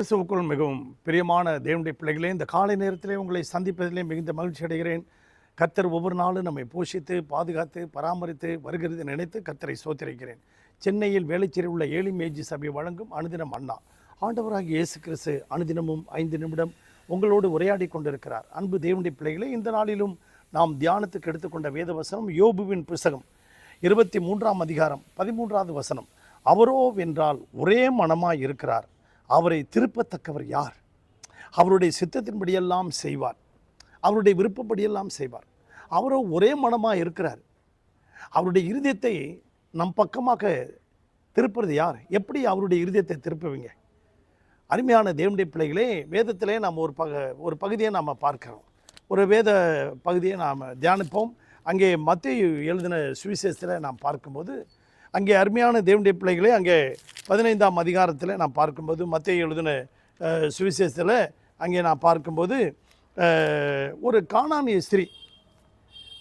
கிறிஸ்துவுக்குள் மிகவும் பிரியமான தேவனுடைய பிள்ளைகளே இந்த காலை நேரத்திலே உங்களை சந்திப்பதிலே மிகுந்த மகிழ்ச்சி அடைகிறேன். கத்தர் ஒவ்வொரு நாளும் நம்மை போஷித்து பாதுகாத்து பராமரித்து வருகிறது நினைத்து கத்தரை சோத்திருக்கிறேன் சென்னையில் வேலைச்சேரி உள்ள ஏழி மேஜி சபை வழங்கும் அனுதினம் அண்ணா. ஆண்டவராக இயேசு கிறிஸ்து அனுதினமும் ஐந்து நிமிடம் உங்களோடு உரையாடி கொண்டிருக்கிறார். அன்பு தேவனுடைய பிள்ளைகளே இந்த நாளிலும் நாம் தியானத்துக்கு எடுத்துக்கொண்ட வேத வசனம் யோபுவின் புஸ்தகம் இருபத்தி மூன்றாம் அதிகாரம் பதிமூன்றாவது வசனம். அவரோ வென்றால் ஒரே மனமாய் இருக்கிறார். அவரை திருப்பத்தக்கவர் யார்? அவருடைய சித்தத்தின்படியெல்லாம் செய்வார். அவருடைய விருப்பப்படியெல்லாம் செய்வார். அவரோ ஒரே மனமாக இருக்கிறார். அவருடைய இருதயத்தை நம் பக்கமாக திருப்புறது யார்? எப்படி அவருடைய இருதயத்தை திருப்புவீங்க? அருமையான தேவனுடைய பிள்ளைகளே வேதத்திலே நாம் ஒரு பக ஒரு பகுதியை நாம் பார்க்கிறோம். ஒரு வேத பகுதியை நாம் தியானிப்போம். அங்கே மத்திய எழுதின சுவிசேஷத்தில் நாம் பார்க்கும்போது அங்கே அருமையான தேவனுடைய பிள்ளைகளே அங்கே பதினைந்தாம் அதிகாரத்தில் நான் பார்க்கும்போது மத்திய எழுதின சுவிசேஷத்தில் அங்கே நான் பார்க்கும்போது ஒரு காணானிய ஸ்திரீ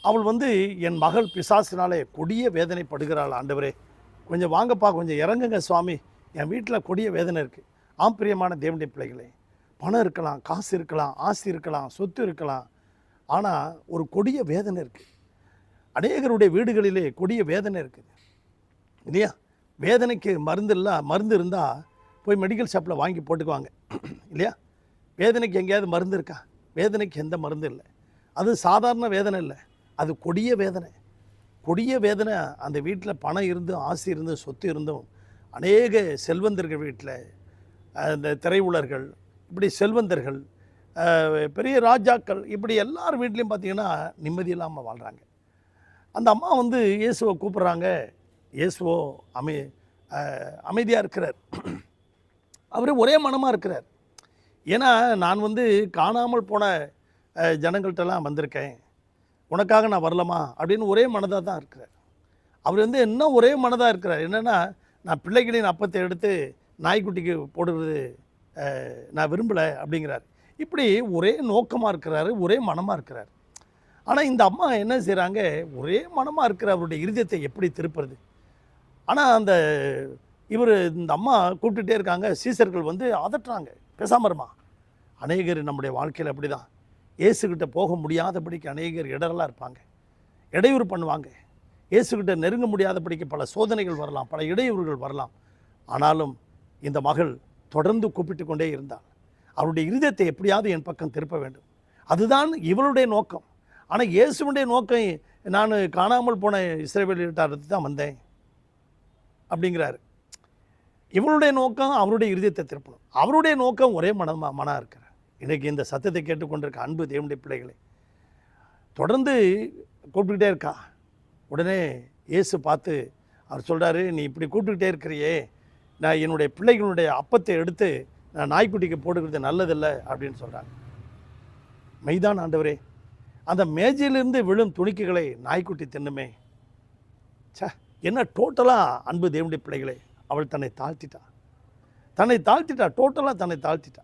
அவள் வந்து என் மகள் பிசாசினாலே கொடிய வேதனைப்படுகிறாள் ஆண்டவரே. கொஞ்சம் வாங்கப்பா கொஞ்சம் இறங்குங்க சுவாமி. என் வீட்டில் கொடிய வேதனை இருக்குது ஆம் பிரியமான தேவனுடைய பிள்ளைகளே பணம் இருக்கலாம் காசு இருக்கலாம் ஆஸ்தி இருக்கலாம் சொத்து இருக்கலாம் ஆனால் ஒரு கொடிய வேதனை இருக்குது அநேகருடைய வீடுகளிலே கொடிய வேதனை இருக்குது. இல்லையா? வேதனைக்கு மருந்து இல்லை மருந்து இருந்தால் போய் மெடிக்கல் ஷாப்பில் வாங்கி போட்டுக்குவாங்க. இல்லையா? வேதனைக்கு எங்கேயாவது மருந்து இருக்கா? வேதனைக்கு எந்த மருந்து இல்லை. அது சாதாரண வேதனை இல்லை. அது கொடிய வேதனை. கொடிய வேதனை அந்த வீட்டில் பணம் இருந்தும் ஆசை இருந்தும் சொத்து இருந்தும் அநேக செல்வந்தர்கள் வீட்டில் அந்த திரையுலர்கள் இப்படி செல்வந்தர்கள் பெரிய ராஜாக்கள் இப்படி எல்லார் வீட்லேயும் பார்த்தீங்கன்னா நிம்மதி இல்லாமல் வாழ்கிறாங்க அந்த அம்மா வந்து இயேசுவை கூப்பிட்றாங்க. இயேசுவோ அமை அமைதியாக இருக்கிறார். அவர் ஒரே மனமாக இருக்கிறார். ஏன்னா நான் வந்து காணாமல் போன ஜனங்கள்கிட்டலாம் வந்திருக்கேன். உனக்காக நான் வரலாமா? அப்படின்னு ஒரே மனதாக தான் இருக்கிறார். அவர் வந்து இன்னும் ஒரே மனதாக இருக்கிறார்? என்னென்னா நான் பிள்ளைகளின் அப்பத்தை எடுத்து நாய்க்குட்டிக்கு போடுறது நான் விரும்பலை அப்படிங்கிறார். இப்படி ஒரே நோக்கமாக இருக்கிறாரு ஒரே மனமாக இருக்கிறார். ஆனால் இந்த அம்மா என்ன செய்கிறாங்க ஒரே மனமாக இருக்கிற அவருடைய இருதயத்தை எப்படி திருப்புறது? ஆனால் அந்த இவர் இந்த அம்மா கூப்பிட்டுட்டே இருக்காங்க. சீசர்கள் வந்து அதட்டுறாங்க. பேசாம இருமா. அநேகர் நம்முடைய வாழ்க்கையில் அப்படி தான் இயேசுக்கிட்ட போக முடியாதபடிக்கு அநேகர் இடரெல்லாம் இருப்பாங்க. இடையூறு பண்ணுவாங்க. இயேசுக்கிட்ட நெருங்க முடியாதபடிக்கு பல சோதனைகள் வரலாம். பல இடையூறுகள் வரலாம். ஆனாலும் இந்த மகள் தொடர்ந்து கூப்பிட்டு கொண்டே இருந்தாள். அவருடைய இருதயத்தை எப்படியாவது என் பக்கம் திருப்ப வேண்டும். அதுதான் இவளுடைய நோக்கம். ஆனால் இயேசுடைய நோக்கம் நான் காணாமல் போன இஸ்ரேவேலிட்டாரத்து தான் வந்தேன். அப்படிங்கிறாரு. இவருடைய நோக்கம் அவருடைய இருதயத்தை திருப்பணும். அவருடைய நோக்கம் ஒரே மனமாக மனாக இருக்கிறார் இன்றைக்கி இந்த சத்தத்தை கேட்டுக்கொண்டிருக்க அன்பு தேவனுடைய பிள்ளைகளை தொடர்ந்து கூப்பிட்டுக்கிட்டே இருக்கா. உடனே இயேசு பார்த்து அவர் சொல்கிறாரு நீ இப்படி கூப்பிட்டுக்கிட்டே இருக்கிறியே. நான் என்னுடைய பிள்ளைகளுடைய அப்பத்தை எடுத்து நான் நாய்க்குட்டிக்கு போட்டுக்கிறது நல்லதில்லை அப்படின்னு சொல்கிறாங்க மைதான் ஆண்டவரே அந்த மேஜையிலிருந்து விழும் துணிக்கைகளை நாய்க்குட்டி தின்னுமே. சே என்ன டோட்டலாக அன்பு தேவனுடைய பிள்ளைகளே அவள் தன்னை தாழ்த்திட்டா. தன்னை தாழ்த்திட்டா டோட்டலாக தன்னை தாழ்த்திட்டா.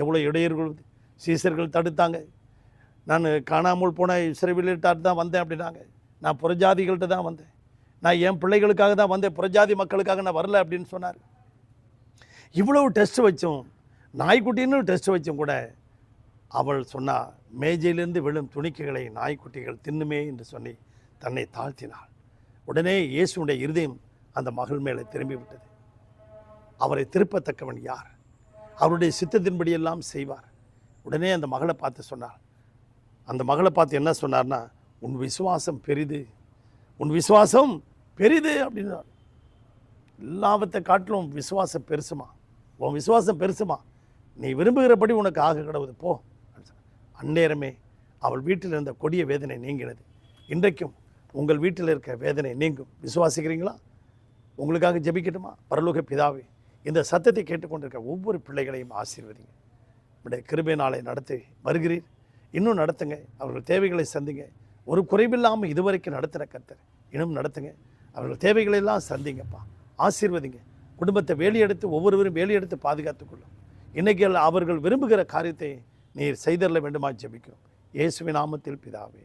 எவ்வளோ இடையர்கள் சீசர்கள் தடுத்தாங்க. நான் காணாமல் போன இஸ்ரேவிலிட்டார் தான் வந்தேன் அப்படின்னாங்க. நான் புறஜாதிகள்கிட்ட தான் வந்தேன். நான் என் பிள்ளைகளுக்காக தான் வந்தேன். புறஜாதி மக்களுக்காக நான் வரல அப்படின்னு சொன்னார். இவ்வளவு டெஸ்ட் வச்சும் நாய்க்குட்டின்னு டெஸ்ட் வச்சும் கூட அவள் சொன்னால் மேஜையிலிருந்து விழும் துணிக்கைகளை நாய்க்குட்டிகள் தின்னுமே என்று சொல்லி தன்னை தாழ்த்தினாள். உடனே இயேசுடைய இருதயம் அந்த மகள் மேலே திரும்பி விட்டது அவரை திருப்பத்தக்கவன் யார்? அவருடைய சித்தத்தின்படியெல்லாம் செய்வார். உடனே அந்த மகளை பார்த்து சொன்னார். அந்த மகளை பார்த்து என்ன சொன்னார்னா உன் விசுவாசம் பெரிது. உன் விசுவாசம் பெரிது அப்படின்னா எல்லாவற்றை காட்டிலும் விசுவாசம் பெருசுமா? உன் விசுவாசம் பெருசுமா? நீ விரும்புகிறபடி உனக்கு ஆக கிடவுது. போ அந்நேரமே அவள் வீட்டில் இருந்த கொடிய வேதனை நீங்கினது. இன்றைக்கும் உங்கள் வீட்டில் இருக்க வேதனை நீங்கும். விசுவாசிக்கிறீங்களா? உங்களுக்காக ஜெபிக்கட்டுமா? பரலோக பிதாவே இந்த சத்தத்தை கேட்டுக்கொண்டிருக்க ஒவ்வொரு பிள்ளைகளையும் ஆசீர்வதிங்க உடைய கிருபை நாளை நடத்தி வருகிறீர். இன்னும் நடத்துங்க. அவர்கள் தேவைகளை சந்திங்க. ஒரு குறைவில்லாமல் இதுவரைக்கும் நடத்துகிற கத்தர் இன்னும் நடத்துங்க. அவர்கள் தேவைகளெல்லாம் சந்திங்கப்பா. ஆசீர்வதிங்க. குடும்பத்தை வேலையெடுத்து ஒவ்வொருவரும் வேலையெடுத்து பாதுகாத்துக்கொள்ளும் இன்றைக்கி அவர்கள் விரும்புகிற காரியத்தை நீர் செய்தரல வேண்டுமா ஜெபிக்கும் இயேசுவின் நாமத்தில் பிதாவே.